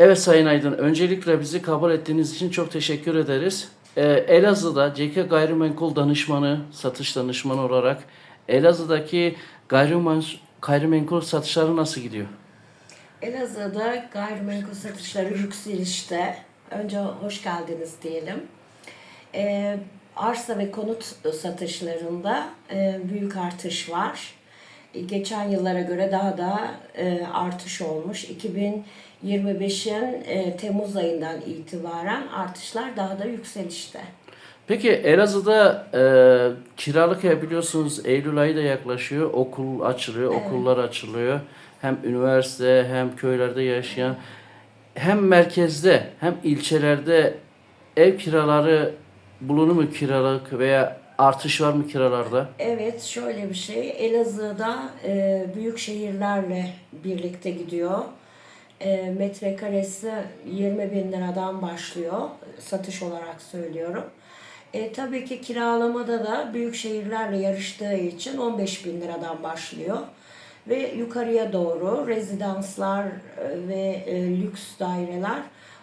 Evet Sayın Aydın, öncelikle bizi kabul ettiğiniz için çok teşekkür ederiz. Ee, Elazığ'da CK Gayrimenkul Danışmanı, satış danışmanı olarak Elazığ'daki gayrimenkul, satışları nasıl gidiyor? Elazığ'da gayrimenkul satışları yükselişte. Önce hoş geldiniz diyelim. Ee, arsa ve konut satışlarında e, büyük artış var. Geçen yıllara göre daha da e, artış olmuş. 2025'in e, Temmuz ayından itibaren artışlar daha da yükselişte. Peki Elazığ'da e, kiralık ev biliyorsunuz Eylül ayı da yaklaşıyor. Okul açılıyor, okullar açılıyor. Hem üniversite hem köylerde yaşayan hem merkezde hem ilçelerde ev kiraları bulunur mu kiralık veya Artış var mı kiralarda? Evet şöyle bir şey. Elazığ'da e, büyük şehirlerle birlikte gidiyor. E, metrekaresi 20 bin liradan başlıyor. Satış olarak söylüyorum. E, tabii ki kiralamada da büyük şehirlerle yarıştığı için 15 bin liradan başlıyor. Ve yukarıya doğru rezidanslar e, ve e, lüks daireler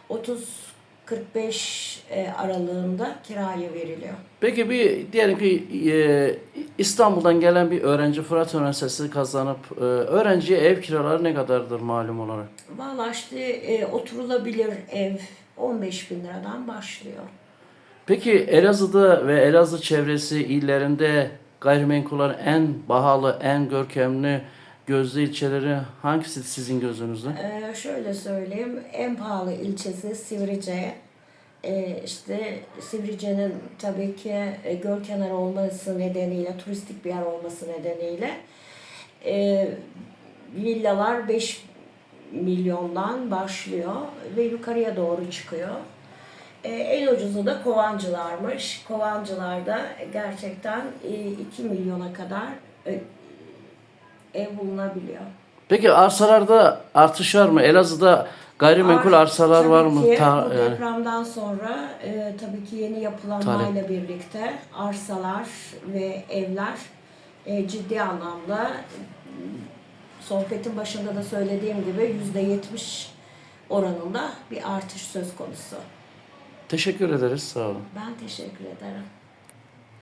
30 45 e, aralığında kiraya veriliyor. Peki bir diyelim ki e, İstanbul'dan gelen bir öğrenci Fırat Üniversitesi kazanıp e, öğrenciye ev kiraları ne kadardır malum olarak? Valla işte e, oturulabilir ev 15 bin liradan başlıyor. Peki Elazığ'da ve Elazığ çevresi illerinde gayrimenkulların en pahalı, en görkemli gözlü ilçeleri hangisi sizin gözünüzde? E, şöyle söyleyeyim en pahalı ilçesi Sivrice. E, işte Sivrice'nin tabii ki e, göl kenarı olması nedeniyle, turistik bir yer olması nedeniyle e, villalar 5 milyondan başlıyor ve yukarıya doğru çıkıyor. E, en ucuzu da Kovancılar'mış. Kovancılar'da gerçekten e, 2 milyona kadar e, ev bulunabiliyor. Peki arsalarda artış var mı? Elazığ'da gayrimenkul Ar- arsalar var mı? Ki, Ta- bu yani. depremden sonra e, tabii ki yeni yapılanmayla birlikte arsalar ve evler e, ciddi anlamda sohbetin başında da söylediğim gibi yüzde yetmiş oranında bir artış söz konusu. Teşekkür ederiz. Sağ olun. Ben teşekkür ederim.